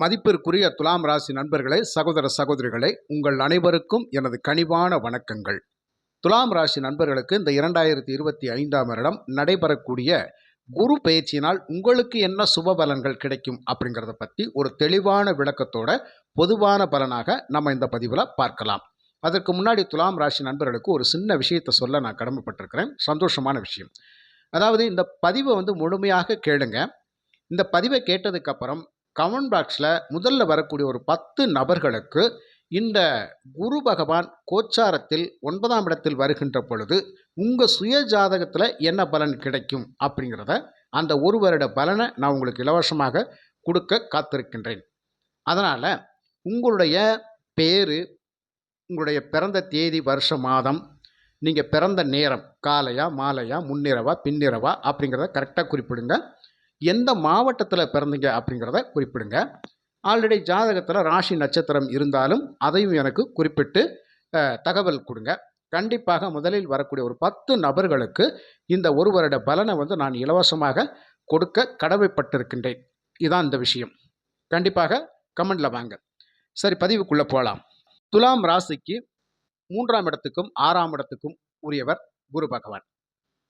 மதிப்பிற்குரிய துலாம் ராசி நண்பர்களே சகோதர சகோதரிகளே உங்கள் அனைவருக்கும் எனது கனிவான வணக்கங்கள். துலாம் ராசி நண்பர்களுக்கு இந்த இரண்டாயிரத்தி இருபத்தி ஐந்தாம் வருடம் நடைபெறக்கூடிய குரு பயிற்சியினால் உங்களுக்கு என்ன சுப பலன்கள் கிடைக்கும் அப்படிங்கிறத பற்றி ஒரு தெளிவான விளக்கத்தோட பொதுவான பலனாக நம்ம இந்த பதிவில் பார்க்கலாம். அதற்கு முன்னாடி துலாம் ராசி நண்பர்களுக்கு ஒரு சின்ன விஷயத்தை சொல்ல நான் கடமைப்பட்டிருக்கிறேன். சந்தோஷமான விஷயம். அதாவது இந்த பதிவை வந்து முழுமையாக கேளுங்க. இந்த பதிவை கேட்டதுக்கப்புறம் கமெண்ட் பாக்ஸில் முதல்ல வரக்கூடிய ஒரு பத்து நபர்களுக்கு இந்த குரு பகவான் கோச்சாரத்தில் ஒன்பதாம் இடத்தில் வருகின்ற பொழுது உங்கள் சுய ஜாதகத்தில் என்ன பலன் கிடைக்கும் அப்படிங்கிறத அந்த ஒரு வருட பலனை நான் உங்களுக்கு இலவசமாக கொடுக்க காத்திருக்கின்றேன். அதனால் உங்களுடைய பேர் உங்களுடைய பிறந்த தேதி வருஷ மாதம் நீங்கள் பிறந்த நேரம் காலையா மாலையா முன்னிரவா பின்னிரவா அப்படிங்கிறத கரெக்டாக குறிப்பிடுங்க. எந்த மாவட்டத்தில் பிறந்தீங்க அப்படிங்கிறத குறிப்பிடுங்க. ஆல்ரெடி ஜாதகத்தில் ராசி நட்சத்திரம் இருந்தாலும் அதையும் எனக்கு குறிப்பிட்டு தகவல் கொடுங்க. கண்டிப்பாக முதலில் வரக்கூடிய ஒரு பத்து நபர்களுக்கு இந்த ஒரு வருட பலனை வந்து நான் இலவசமாக கொடுக்க கடமைப்பட்டிருக்கின்றேன். இதான் இந்த விஷயம். கண்டிப்பாக கமெண்டில் வாங்க. சரி பதிவுக்குள்ளே போகலாம் துலாம் ராசிக்கு மூன்றாம் இடத்துக்கும் ஆறாம் இடத்துக்கும் உரியவர் குரு பகவான்.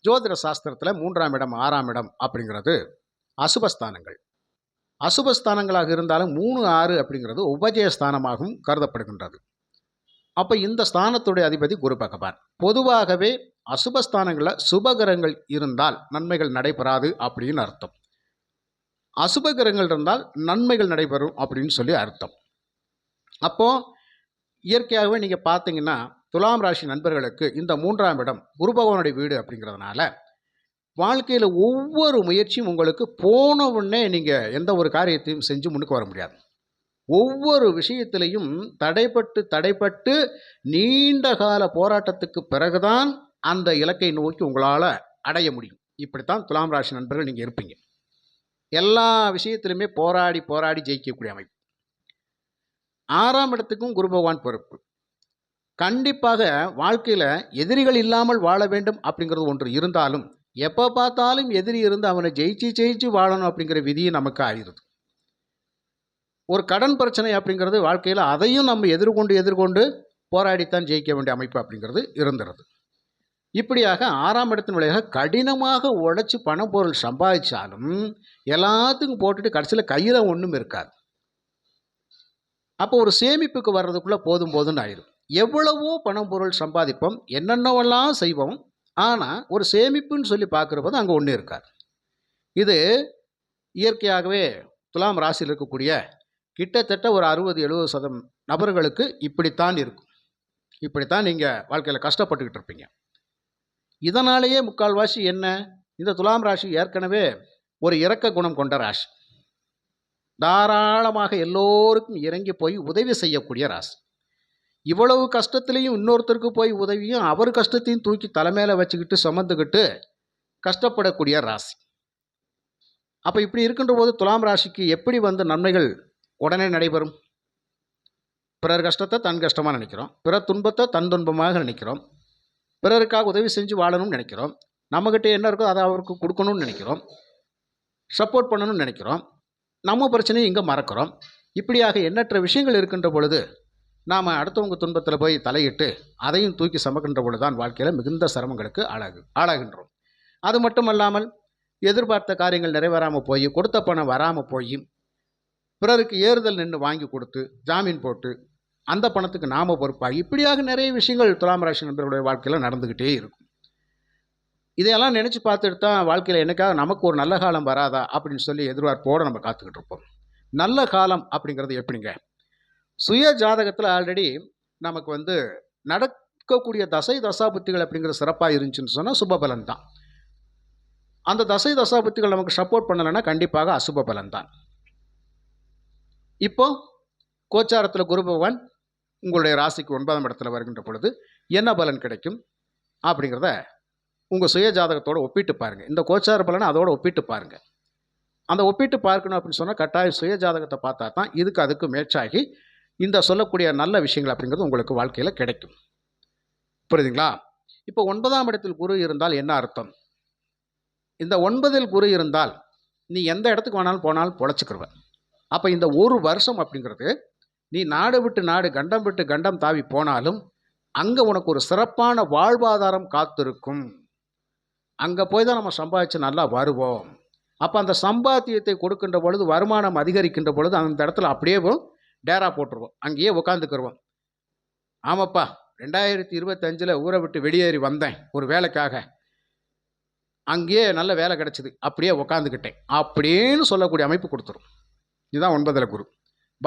ஜோதிட சாஸ்திரத்தில் மூன்றாம் இடம் ஆறாம் இடம் அப்படிங்கிறது அசுபஸ்தானங்கள். அசுபஸ்தானங்களாக இருந்தாலும் மூணு ஆறு அப்படிங்கிறது உபஜயஸ்தானமாகவும் கருதப்படுகின்றது. அப்போ இந்த ஸ்தானத்துடைய அதிபதி குரு பகவான். பொதுவாகவே அசுபஸ்தானங்களில் சுபகிரகங்கள் இருந்தால் நன்மைகள் நடைபெறாது அப்படின்னு அர்த்தம். அசுபகிரகங்கள் இருந்தால் நன்மைகள் நடைபெறும் அப்படின்னு சொல்லி அர்த்தம். அப்போது இயற்கையாகவே நீங்கள் பார்த்தீங்கன்னா துலாம் ராசி நண்பர்களுக்கு இந்த மூன்றாம் இடம் குரு பகவானுடைய வீடு அப்படிங்கிறதுனால வாழ்க்கையில் ஒவ்வொரு முயற்சியும் உங்களுக்கு போன உடனே நீங்கள் எந்த ஒரு காரியத்தையும் செஞ்சு முன்னுக்கு வர முடியாது. ஒவ்வொரு விஷயத்திலையும் தடைப்பட்டு தடைப்பட்டு நீண்ட கால போராட்டத்துக்கு பிறகுதான் அந்த இலக்கை நோக்கி உங்களால் அடைய முடியும். இப்படித்தான் துலாம் ராசி நண்பர்கள் நீங்கள் இருப்பீங்க. எல்லா விஷயத்திலுமே போராடி போராடி ஜெயிக்கக்கூடிய அமைப்பு. ஆறாம் இடத்துக்கும் குரு பகவான் பொறுப்பு. கண்டிப்பாக வாழ்க்கையில் எதிரிகள் இல்லாமல் வாழ வேண்டும் அப்படிங்கிறது ஒன்று இருந்தாலும் எப்போ பார்த்தாலும் எதிரி இருந்து அவனை ஜெயிச்சு ஜெயிச்சு வாழணும் அப்படிங்கிற விதியும் நமக்கு ஆயிடுது. ஒரு கடன் பிரச்சனை அப்படிங்கிறது வாழ்க்கையில் அதையும் நம்ம எதிர்கொண்டு எதிர்கொண்டு போராடித்தான் ஜெயிக்க வேண்டிய அமைப்பு அப்படிங்கிறது இருந்துருது. இப்படியாக ஆறாம் இடத்தின் விளைவாக கடினமாக உழைச்சி பணம் பொருள் சம்பாதிச்சாலும் எல்லாத்துக்கும் போட்டுட்டு கடைசியில் கையில் ஒன்றும் இருக்காது. அப்போ ஒரு சேமிப்புக்கு வர்றதுக்குள்ளே போதும் போதும்னு ஆயிடும் எவ்வளவோ பணம் பொருள் சம்பாதிப்போம் என்னென்னவெல்லாம் செய்வோம் ஆனால் ஒரு சேமிப்புன்னு சொல்லி பார்க்குறப்போது அங்கே ஒன்று இருக்கார் இது இயற்கையாகவே துலாம் ராசியில் இருக்கக்கூடிய கிட்டத்தட்ட ஒரு அறுபது எழுபது சதம் நபர்களுக்கு இப்படித்தான் இருக்கும். இப்படித்தான் நீங்கள் வாழ்க்கையில் கஷ்டப்பட்டுக்கிட்டு இருப்பீங்க. இதனாலேயே முக்கால்வாசி என்ன? இந்த துலாம் ராசி ஏற்கனவே ஒரு இறக்க குணம் கொண்ட ராசி. தாராளமாக எல்லோருக்கும் இறங்கி போய் உதவி செய்யக்கூடிய ராசி. இவ்வளவு கஷ்டத்துலேயும் இன்னொருத்தருக்கு போய் உதவியும் அவர் கஷ்டத்தையும் தூக்கி தலைமையில் வச்சுக்கிட்டு சுமந்துக்கிட்டு கஷ்டப்படக்கூடிய ராசி. அப்போ இப்படி இருக்கின்ற போது துலாம் ராசிக்கு எப்படி வந்து நன்மைகள் உடனே நடைபெறும்? பிறர் கஷ்டத்தை தன் கஷ்டமாக நினைக்கிறோம். பிறர் துன்பத்தை தன் துன்பமாக நினைக்கிறோம். பிறருக்காக உதவி செஞ்சு வாழணும்னு நினைக்கிறோம். நம்மக்கிட்ட என்ன இருக்கோ அதை அவருக்கு கொடுக்கணும்னு நினைக்கிறோம். சப்போர்ட் பண்ணணும்னு நினைக்கிறோம். நம்ம பிரச்சனையும் இங்கே மறக்கிறோம். இப்படியாக எண்ணற்ற விஷயங்கள் இருக்கின்ற பொழுது நாம் அடுத்தவங்க துன்பத்தில் போய் தலையிட்டு அதையும் தூக்கி சமக்கின்ற பொழுது தான் வாழ்க்கையில் மிகுந்த சிரமங்களுக்கு ஆளாகு ஆளாகின்றோம். அது மட்டுமல்லாமல் எதிர்பார்த்த காரியங்கள் நிறைவேறாமல் போய் கொடுத்த பணம் வராமல் போய் பிறருக்கு ஏறுதல் நின்று வாங்கி கொடுத்து ஜாமீன் போட்டு அந்த பணத்துக்கு நாம பொறுப்பாக இப்படியாக நிறைய விஷயங்கள் துலாம் ராசி நண்பர்களுடைய வாழ்க்கையில் நடந்துக்கிட்டே இருக்கும். இதையெல்லாம் நினச்சி பார்த்துட்டு தான் வாழ்க்கையில் என்னைக்காக நமக்கு ஒரு நல்ல காலம் வராதா அப்படின்னு சொல்லி எதிர்பார்ப்போடு நம்ம காத்துக்கிட்டு இருப்போம். நல்ல காலம் அப்படிங்கிறது எப்படிங்க? சுய ஜாதகத்தில் ஆல்ரெடி நமக்கு வந்து நடக்கக்கூடிய தசை தசாபுத்திகள் அப்படிங்கிற சிறப்பாக இருந்துச்சுன்னு சொன்னால் சுபபலன் தான் அந்த தசை தசாபுத்திகள் நமக்கு சப்போர்ட் பண்ணலைன்னா கண்டிப்பாக அசுப பலன் தான் இப்போ கோச்சாரத்தில் குரு பகவான் உங்களுடைய ராசிக்கு ஒன்பதாம் இடத்துல வருகின்ற பொழுது என்ன பலன் கிடைக்கும் அப்படிங்கிறத உங்கள் சுய ஜாதகத்தோடு ஒப்பிட்டு பாருங்கள் இந்த கோச்சார பலனை அதோடு ஒப்பிட்டு பாருங்கள் அந்த ஒப்பிட்டு பார்க்கணும் அப்படின்னு சொன்னால் கட்டாயம் சுய ஜாதகத்தை பார்த்தா தான் இதுக்கு அதுக்கு மேட்சாகி இந்த சொல்லக்கூடிய நல்ல விஷயங்கள் அப்படிங்கிறது உங்களுக்கு வாழ்க்கையில் கிடைக்கும். புரியுதுங்களா? இப்போ ஒன்பதாம் இடத்தில் குரு இருந்தால் என்ன அர்த்தம்? இந்த ஒன்பதில் குரு இருந்தால் நீ எந்த இடத்துக்கு வேணாலும் போனாலும் பொழைச்சிக்கிருவ. அப்போ இந்த ஒரு வருஷம் அப்படிங்கிறது நீ நாடு விட்டு நாடு கண்டம் விட்டு கண்டம் தாவி போனாலும் அங்கே உனக்கு ஒரு சிறப்பான வாழ்வாதாரம் காத்திருக்கும். அங்கே போய் தான் நம்ம சம்பாதிச்சு நல்லா வருவோம். அப்போ அந்த சம்பாத்தியத்தை கொடுக்கின்ற பொழுது வருமானம் அதிகரிக்கின்ற பொழுது அந்த இடத்துல அப்படியே டேரா போட்டுருவோம். அங்கேயே உட்காந்துக்கிருவோம் ஆமாப்பா ரெண்டாயிரத்தி இருபத்தஞ்சில் ஊரை விட்டு வெளியேறி வந்தேன் ஒரு வேலைக்காக. அங்கேயே நல்ல வேலை கிடச்சிது. அப்படியே உக்காந்துக்கிட்டேன். அப்படின்னு சொல்லக்கூடிய அமைப்பு கொடுத்துரும். இதுதான் ஒன்பதில் குரு.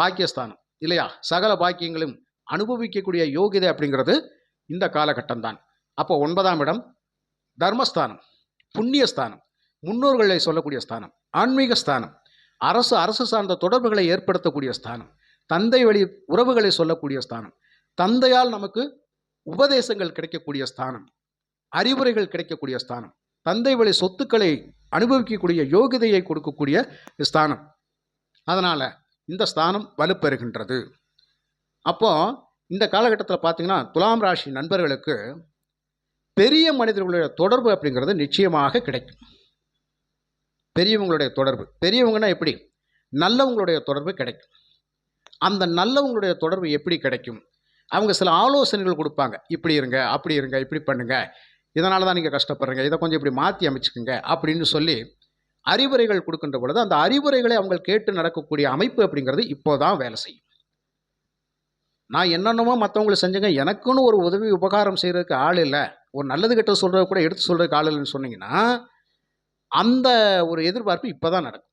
பாக்கியஸ்தானம். இல்லையா? சகல பாக்கியங்களும் அனுபவிக்கக்கூடிய யோகிதை அப்படிங்கிறது இந்த காலகட்டம் தான் அப்போ ஒன்பதாம் இடம் தர்மஸ்தானம். புண்ணியஸ்தானம். முன்னோர்களை சொல்லக்கூடிய ஸ்தானம். ஆன்மீக ஸ்தானம். அரசு அரசு சார்ந்த தொடர்புகளை ஏற்படுத்தக்கூடிய ஸ்தானம். தந்தை வழி உறவுகளை சொல்லக்கூடிய ஸ்தானம். தந்தையால் நமக்கு உபதேசங்கள் கிடைக்கக்கூடிய ஸ்தானம். அறிவுரைகள் கிடைக்கக்கூடிய ஸ்தானம். தந்தை வழி சொத்துக்களை அனுபவிக்கக்கூடிய யோகிதையை கொடுக்கக்கூடிய ஸ்தானம். அதனால் இந்த ஸ்தானம் வலுப்பெறுகின்றது. அப்போ இந்த காலகட்டத்தில் பார்த்தீங்கன்னா துலாம் ராசி நண்பர்களுக்கு பெரிய மனிதர்களுடைய தொடர்பு அப்படிங்கிறது நிச்சயமாக கிடைக்கும். பெரியவங்களுடைய தொடர்பு. பெரியவங்கன்னா எப்படி? நல்லவங்களுடைய தொடர்பு கிடைக்கும். அந்த நல்லவங்களுடைய தொடர்பு எப்படி கிடைக்கும்? அவங்க சில ஆலோசனைகள் கொடுப்பாங்க. இப்படி இருங்க அப்படி இருங்க இப்படி பண்ணுங்க. இதனால தான் நீங்கள் கஷ்டப்படுறீங்க. இதை கொஞ்சம் இப்படி மாற்றி அமைச்சுக்குங்க அப்படின்னு சொல்லி அறிவுரைகள் கொடுக்கின்ற பொழுது அந்த அறிவுரைகளை அவங்க கேட்டு நடக்கக்கூடிய அமைப்பு அப்படிங்கிறது இப்போ தான் வேலை செய்யும். நான் என்னென்னமோ மற்றவங்களை செஞ்சேங்க. எனக்குன்னு ஒரு உதவி உபகாரம் செய்கிறதுக்கு ஆள் இல்லை. ஒரு நல்லது கெட்டது சொல்கிறத கூட எடுத்து சொல்கிறதுக்கு ஆள் இல்லைன்னு சொன்னீங்கன்னா அந்த ஒரு எதிர்பார்ப்பு இப்போ தான் நடக்கும்.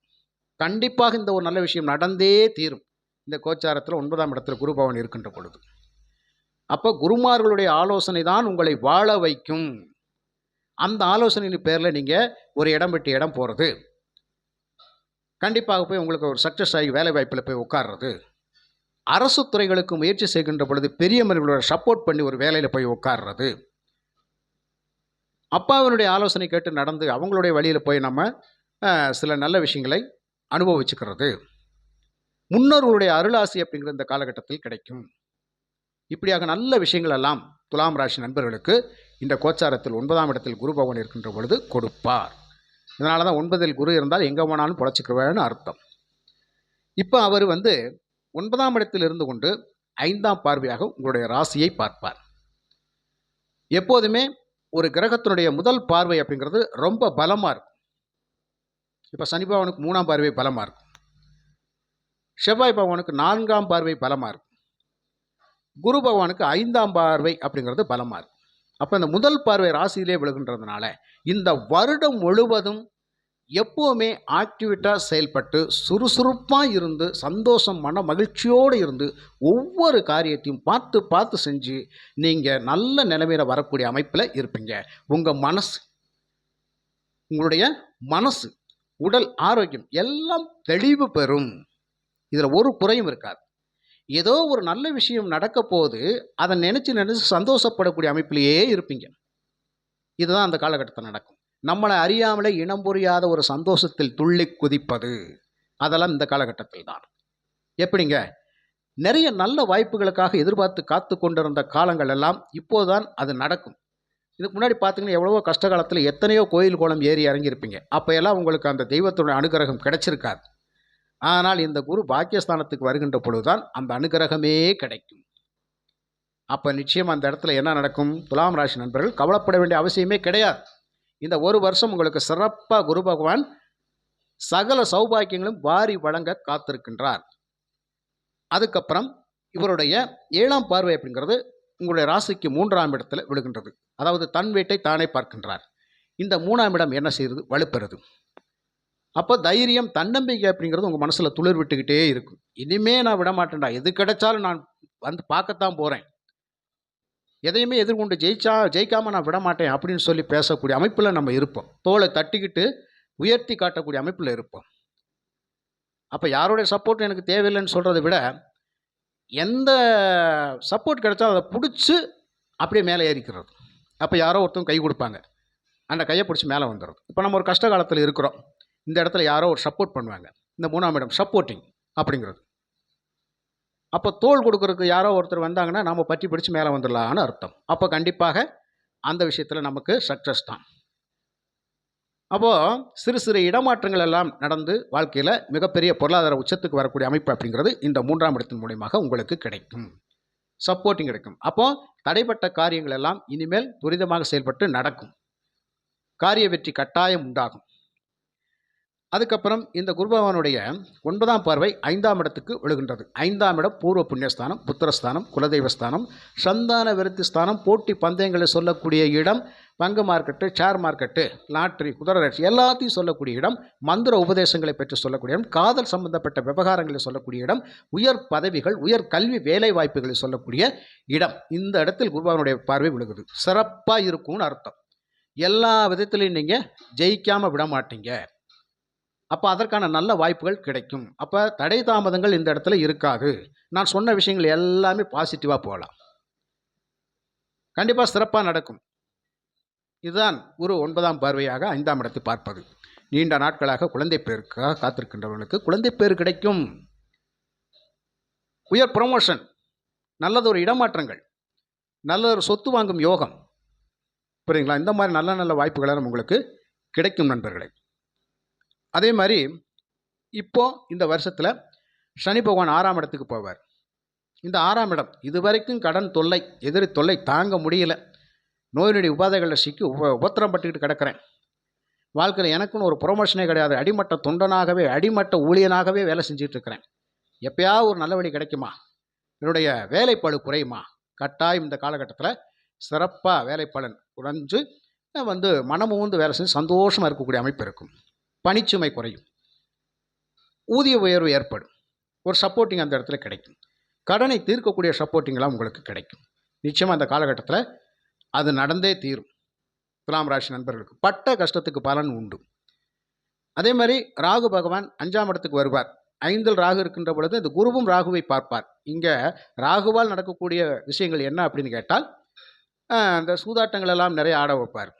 கண்டிப்பாக இந்த ஒரு நல்ல விஷயம் நடந்தே தீரும். இந்த கோச்சாரத்தில் ஒன்பதாம் இடத்துல குருபவன் இருக்கின்ற பொழுது. அப்போ குருமார்களுடைய ஆலோசனை தான் உங்களை வாழ வைக்கும். அந்த ஆலோசனையின் பேரில் நீங்கள் ஒரு இடம் விட்டு இடம் போகிறது கண்டிப்பாக போய் உங்களுக்கு ஒரு சக்ஸஸ் ஆகி வேலை வாய்ப்பில் போய் உட்கார்றது. அரசு துறைகளுக்கு முயற்சி செய்கின்ற பொழுது பெரியவர்களோட சப்போர்ட் பண்ணி ஒரு வேலையில் போய் உட்கார்றது. அப்பாவினுடைய ஆலோசனை கேட்டு நடந்து அவங்களுடைய வழியில் போய் நம்ம சில நல்ல விஷயங்களை அனுபவிச்சுக்கிறது. முன்னோர்களுடைய அருளாசி அப்படிங்கிற இந்த காலகட்டத்தில் கிடைக்கும். இப்படியாக நல்ல விஷயங்கள் எல்லாம் துலாம் ராசி நண்பர்களுக்கு இந்த கோச்சாரத்தில் ஒன்பதாம் இடத்தில் குரு பகவான் இருக்கின்ற பொழுது கொடுப்பார். இதனால தான் ஒன்பதில் குரு இருந்தால் எங்கே போனாலும் பொழைச்சிக்குவேன்னு அர்த்தம். இப்போ அவர் வந்து ஒன்பதாம் இடத்தில் இருந்து கொண்டு ஐந்தாம் பார்வையாக உங்களுடைய ராசியை பார்ப்பார். எப்போதுமே ஒரு கிரகத்தினுடைய முதல் பார்வை அப்படிங்கிறது ரொம்ப பலமாக இருக்கும். இப்போ சனி பகவானுக்கு மூணாம் பார்வை பலமாக இருக்கும். செவ்வாய் பகவானுக்கு நான்காம் பார்வை பலமாக இருக்கும் குரு பகவானுக்கு ஐந்தாம் பார்வை அப்படிங்கிறது பலமாக இருக்கும் அப்போ இந்த முதல் பார்வை ராசியிலே விழுகின்றதுனால இந்த வருடம் முழுவதும் எப்போவுமே ஆக்டிவிட்டாக செயல்பட்டு சுறுசுறுப்பாக இருந்து சந்தோஷம் மன மகிழ்ச்சியோடு இருந்து ஒவ்வொரு காரியத்தையும் பார்த்து பார்த்து செஞ்சு நீங்கள் நல்ல நிலைமையில் வரக்கூடிய அமைப்பில் இருப்பீங்க. உங்கள் மனசு உங்களுடைய மனசு உடல் ஆரோக்கியம் எல்லாம் தெளிவு பெறும். இதில் ஒரு குறையும் இருக்காது. ஏதோ ஒரு நல்ல விஷயம் நடக்க போது அதை நினச்சி நினச்சி சந்தோஷப்படக்கூடிய அமைப்பிலேயே இருப்பீங்க. இதுதான் அந்த காலகட்டத்தில் நடக்கும். நம்மளை அறியாமலே இனம் புரியாத ஒரு சந்தோஷத்தில் துள்ளி குதிப்பது அதெல்லாம் இந்த காலகட்டத்தில் தான். எப்படிங்க? நிறைய நல்ல வாய்ப்புகளுக்காக எதிர்பார்த்து காத்து கொண்டிருந்த காலங்கள் எல்லாம் இப்போதான் அது நடக்கும். இதுக்கு முன்னாடி பார்த்தீங்கன்னா எவ்வளவோ கஷ்ட காலத்தில் எத்தனையோ கோயில் கோலம் ஏறி இறங்கியிருப்பீங்க. அப்போ எல்லாம் உங்களுக்கு அந்த தெய்வத்தோட அனுகிரகம் கிடைச்சிருக்காது. ஆனால் இந்த குரு பாக்கியஸ்தானத்துக்கு வருகின்ற பொழுதுதான் அந்த அனுகிரகமே கிடைக்கும். அப்போ நிச்சயம் அந்த இடத்துல என்ன நடக்கும்? துலாம் ராசி நண்பர்கள் கவலைப்பட வேண்டிய அவசியமே கிடையாது. இந்த ஒரு வருஷம் உங்களுக்கு சிறப்பாக குரு பகவான் சகல சௌபாக்கியங்களும் வாரி வழங்க காத்திருக்கின்றார். அதுக்கப்புறம் இவருடைய ஏழாம் பார்வை அப்படிங்கிறது உங்களுடைய ராசிக்கு மூன்றாம் இடத்துல விழுகின்றது. அதாவது தன் வீட்டை தானே பார்க்கின்றார். இந்த மூணாம் இடம் என்ன செய்கிறது வலுப்பெறுது. அப்போ தைரியம் தன்னம்பிக்கை அப்படிங்கிறது உங்கள் மனசில் துளிர் விட்டுக்கிட்டே இருக்கும். இனிமே நான் விட மாட்டேன்டா. எது கிடைச்சாலும் நான் வந்து பார்க்கத்தான் போகிறேன் எதையுமே எதிர்கொண்டு ஜெயிச்சா ஜெயிக்காமல் நான் விட மாட்டேன் அப்படின்னு சொல்லி பேசக்கூடிய அமைப்பில் நம்ம இருப்போம். தோலை தட்டிக்கிட்டு உயர்த்தி காட்டக்கூடிய அமைப்பில் இருப்போம். அப்போ யாருடைய சப்போர்ட் எனக்கு தேவையில்லைன்னு சொல்கிறத விட எந்த சப்போர்ட் கிடைச்சாலும் அதை பிடிச்சி அப்படியே மேலே ஏறிக்கிறது. அப்போ யாரோ ஒருத்தவங்க கை கொடுப்பாங்க. அந்த கையை பிடிச்சி மேலே வந்துடுறது. இப்போ நம்ம ஒரு கஷ்ட காலத்தில் இருக்கிறோம். இந்த இடத்துல யாரோ ஒரு சப்போர்ட் பண்ணுவாங்க. இந்த மூணாம் இடம் சப்போர்ட்டிங் அப்படிங்கிறது. அப்போ தோல் கொடுக்கறதுக்கு யாரோ ஒருத்தர் வந்தாங்கன்னா நம்ம பற்றி பிடிச்சி மேலே வந்துடலான்னு அர்த்தம். அப்போ கண்டிப்பாக அந்த விஷயத்தில் நமக்கு சக்ஸஸ் தான். அப்போது சிறு சிறு இடமாற்றங்கள் எல்லாம் நடந்து வாழ்க்கையில் மிகப்பெரிய பொருளாதார உச்சத்துக்கு வரக்கூடிய அமைப்பு அப்படிங்கிறது இந்த மூன்றாம் இடத்தின் மூலியமாக உங்களுக்கு கிடைக்கும். சப்போர்ட்டிங் கிடைக்கும். அப்போது தடைப்பட்ட காரியங்கள் எல்லாம் இனிமேல் துரிதமாக செயல்பட்டு நடக்கும். காரிய வெற்றி கட்டாயம் உண்டாகும். அதுக்கப்புறம் இந்த குருபகவானுடைய ஒன்பதாம் பார்வை ஐந்தாம் இடத்துக்கு விழுகின்றது. ஐந்தாம் இடம் பூர்வ புண்ணியஸ்தானம் புத்திரஸ்தானம் குலதெய்வஸ்தானம் சந்தான விருத்தி ஸ்தானம் போட்டி பந்தயங்களை சொல்லக்கூடிய இடம் பங்கு மார்க்கெட்டு ஷேர் மார்க்கெட்டு லாட்ரி குதிரை எல்லாத்தையும் சொல்லக்கூடிய இடம் மந்திர உபதேசங்களை பெற்று சொல்லக்கூடிய இடம் காதல் சம்பந்தப்பட்ட விவகாரங்களை சொல்லக்கூடிய இடம் உயர் பதவிகள் உயர் கல்வி வேலை வாய்ப்புகளை சொல்லக்கூடிய இடம். இந்த இடத்தில் குருபகவானுடைய பார்வை விழுகுது. சிறப்பாக இருக்கும்னு அர்த்தம். எல்லா விதத்திலையும் நீங்கள் ஜெயிக்காமல் விட மாட்டீங்க. அப்போ அதற்கான நல்ல வாய்ப்புகள் கிடைக்கும். அப்போ தடை தாமதங்கள் இந்த இடத்துல இருக்காது. நான் சொன்ன விஷயங்கள் எல்லாமே பாசிட்டிவாக போகலாம். கண்டிப்பாக சிறப்பாக நடக்கும். இதுதான் ஒரு ஒன்பதாம் பார்வையாக ஐந்தாம் இடத்தை பார்ப்பது. நீண்ட நாட்களாக குழந்தை பேருக்காக காத்திருக்கின்றவர்களுக்கு குழந்தை பேர் கிடைக்கும். உயர் ப்ரொமோஷன் நல்லதொரு இடமாற்றங்கள் நல்ல ஒரு சொத்து வாங்கும் யோகம். புரியுங்களா இந்த மாதிரி நல்ல நல்ல வாய்ப்புகளெல்லாம் உங்களுக்கு கிடைக்கும் நண்பர்களே. அதே மாதிரி இப்போ இந்த வருஷத்தில் சனி பகவான் ஆறாம் இடத்துக்கு போவார். இந்த ஆறாம் இடம் இதுவரைக்கும் கடன் தொல்லை எதிரி தொல்லை தாங்க முடியல. நோயினுடைய உபாதைகளில் சிக்கி உப உபத்திரம் பட்டுக்கிட்டு கிடக்கிறேன். வாழ்க்கையில் எனக்குன்னு ஒரு ப்ரொமோஷனே கிடையாது. அடிமட்ட தொண்டனாகவே அடிமட்ட ஊழியனாகவே வேலை செஞ்சுட்டு இருக்கிறேன் எப்பயாவது ஒரு நல்ல வழி கிடைக்குமா? என்னுடைய வேலைப்பாடு குறையுமா? கட்டாயம் இந்த காலகட்டத்தில் சிறப்பாக வேலைப்பலன் குறைஞ்சு வந்து மனமுந்து வேலை செஞ்சு சந்தோஷமாக இருக்கக்கூடிய அமைப்பு இருக்கும். பணிச்சுமை குறையும். ஊதிய உயர்வு ஏற்படும். ஒரு சப்போர்ட்டிங் அந்த இடத்துல கிடைக்கும். கடனை தீர்க்கக்கூடிய சப்போர்ட்டிங்லாம் உங்களுக்கு கிடைக்கும். நிச்சயமாக அந்த காலகட்டத்தில் அது நடந்தே தீரும். துலாம் ராசி நண்பர்களுக்கு. பட்ட கஷ்டத்துக்கு பலன் உண்டு. அதே மாதிரி ராகு பகவான் அஞ்சாம் இடத்துக்கு வருவார். ஐந்தில் ராகு இருக்கின்ற பொழுது இந்த குருவும் ராகுவை பார்ப்பார். இங்கே ராகுவால் நடக்கக்கூடிய விஷயங்கள் என்ன அப்படின்னு கேட்டால் அந்த சூதாட்டங்கள் எல்லாம் நிறைய ஆட வைப்பார்.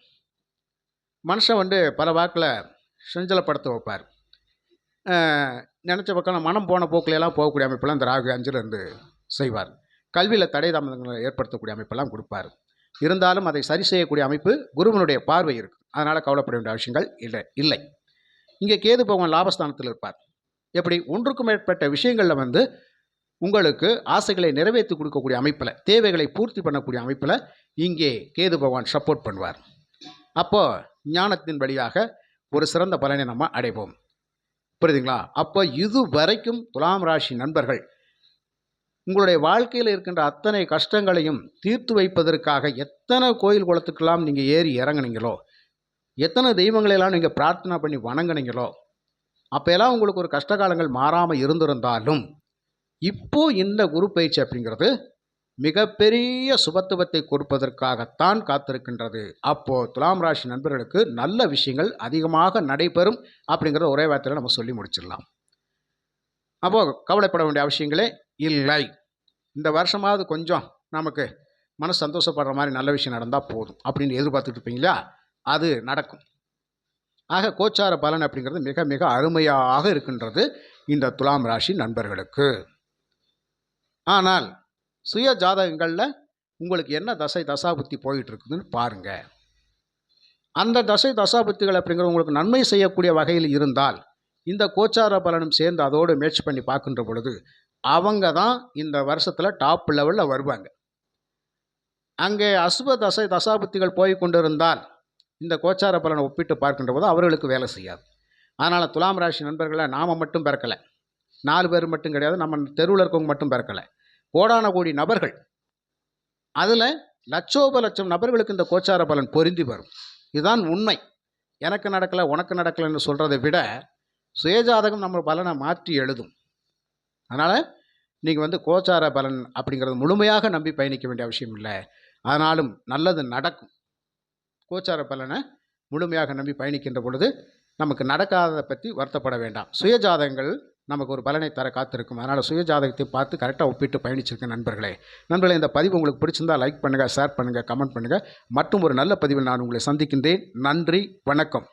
மனுஷன் வந்து பல வாக்கில் செஞ்சலப்படுத்த வைப்பார். நினச்ச பக்கம் மனம் போன போக்கிலெல்லாம் போகக்கூடிய அமைப்பெல்லாம் இந்த ராகு அஞ்சிலிருந்து செய்வார். கல்வியில் தடை தாமதங்களை ஏற்படுத்தக்கூடிய அமைப்பெல்லாம் கொடுப்பார். இருந்தாலும் அதை சரி செய்யக்கூடிய அமைப்பு குருவனுடைய பார்வை இருக்குது அதனால் கவலைப்பட வேண்டிய அவசியங்கள் இல்லை இல்லை. இங்கே கேது பகவான் லாபஸ்தானத்தில் இருப்பார். எப்படி? ஒன்றுக்கும் மேற்பட்ட விஷயங்களில் வந்து உங்களுக்கு ஆசைகளை நிறைவேற்றி கொடுக்கக்கூடிய அமைப்பில் தேவைகளை பூர்த்தி பண்ணக்கூடிய அமைப்பில் இங்கே கேது பகவான் சப்போர்ட் பண்ணுவார். அப்போது ஞானத்தின் வழியாக ஒரு சிறந்த பலனை நம்ம அடைவோம். புரியுதுங்களா? அப்போ இது வரைக்கும் துலாம் ராசி நண்பர்கள் உங்களுடைய வாழ்க்கையில் இருக்கின்ற அத்தனை கஷ்டங்களையும் தீர்த்து வைப்பதற்காக எத்தனை கோயில் குளத்துக்கெல்லாம் நீங்கள் ஏறி இறங்குனீங்களோ எத்தனை தெய்வங்களெல்லாம் நீங்கள் பிரார்த்தனை பண்ணி வணங்குனீங்களோ அப்போல்லாம் உங்களுக்கு ஒரு கஷ்டகாலங்கள் மாறாமல் இருந்திருந்தாலும் இப்போது இந்த குரு பயிற்சி அப்படிங்கிறது மிகப்பெரிய சுபத்துவத்தை கொடுப்பதற்காகத்தான் காத்திருக்கின்றது. அப்போ துலாம் ராசி நண்பர்களுக்கு நல்ல விஷயங்கள் அதிகமாக நடைபெறும் அப்படிங்கிறத ஒரே வார்த்தையில் நம்ம சொல்லி முடிச்சிடலாம். அப்போ கவலைப்பட வேண்டிய அவசியங்களே இல்லை. இந்த வருஷமாவது கொஞ்சம் நமக்கு மனசு சந்தோஷப்படுற மாதிரி நல்ல விஷயம் நடந்தால் போதும் அப்படின்னு எதிர்பார்த்துட்டு இருப்பீங்களா? அது நடக்கும். ஆக கோச்சார பலன் அப்படிங்கிறது மிக மிக அருமையாக இருக்கின்றது இந்த துலாம் ராசி நண்பர்களுக்கு. ஆனால் சுய ஜாதகங்களில் உங்களுக்கு என்ன தசை தசாபுத்தி போயிட்டு இருக்குதுன்னு பாருங்கள் அந்த தசை தசாபுத்திகள் அப்படிங்கிற உங்களுக்கு நன்மை செய்யக்கூடிய வகையில் இருந்தால் இந்த கோச்சார பலனும் சேர்ந்து அதோடு மேட்ச் பண்ணி பார்க்கின்ற பொழுது அவங்க தான் இந்த வருஷத்தில் டாப் லெவலில் வருவாங்க. அங்கே அசுப தசை தசாபுத்திகள் போய் கொண்டிருந்தால் இந்த கோச்சார பலனை ஒப்பிட்டு பார்க்கின்ற போது அவர்களுக்கு வேலை செய்யாது. அதனால் துலாம் ராசி நண்பர்களை நாம் மட்டும் பிறக்கலை. நாலு பேர் மட்டும் கிடையாது நம்ம தெருவில் இருக்கவங்க மட்டும் பிறக்கலை. கோடான கோடி நபர்கள். அதில் லட்சோப லட்சம் நபர்களுக்கு இந்த கோச்சார பலன் பொருந்தி வரும். இதுதான் உண்மை. எனக்கு நடக்கலை உனக்கு நடக்கலைன்னு சொல்கிறத விட சுயஜாதகம் நம்ம பலனை மாற்றி எழுதும். அதனால் நீங்கள் வந்து கோச்சார பலன் அப்படிங்கிறது முழுமையாக நம்பி பயணிக்க வேண்டிய அவசியம் இல்லை. ஆனாலும் நல்லது நடக்கும். கோச்சார பலனை முழுமையாக நம்பி பயணிக்கின்ற பொழுது நமக்கு நடக்காததை பற்றி வருத்தப்பட வேண்டாம். சுயஜாதகங்கள் நமக்கு ஒரு பலனை தர காத்திருக்கும். அதனால் சுய ஜாதகத்தை பார்த்து கரெக்டாக ஒப்பிட்டு பயணிச்சிருக்கேன் நண்பர்களே. நண்பர்களே இந்த பதிவு உங்களுக்கு பிடிச்சிருந்தா லைக் பண்ணுங்கள் ஷேர் பண்ணுங்கள் கமெண்ட் பண்ணுங்கள் மற்றும் ஒரு நல்ல பதிவில் நான் உங்களை சந்திக்கின்றேன். நன்றி வணக்கம்.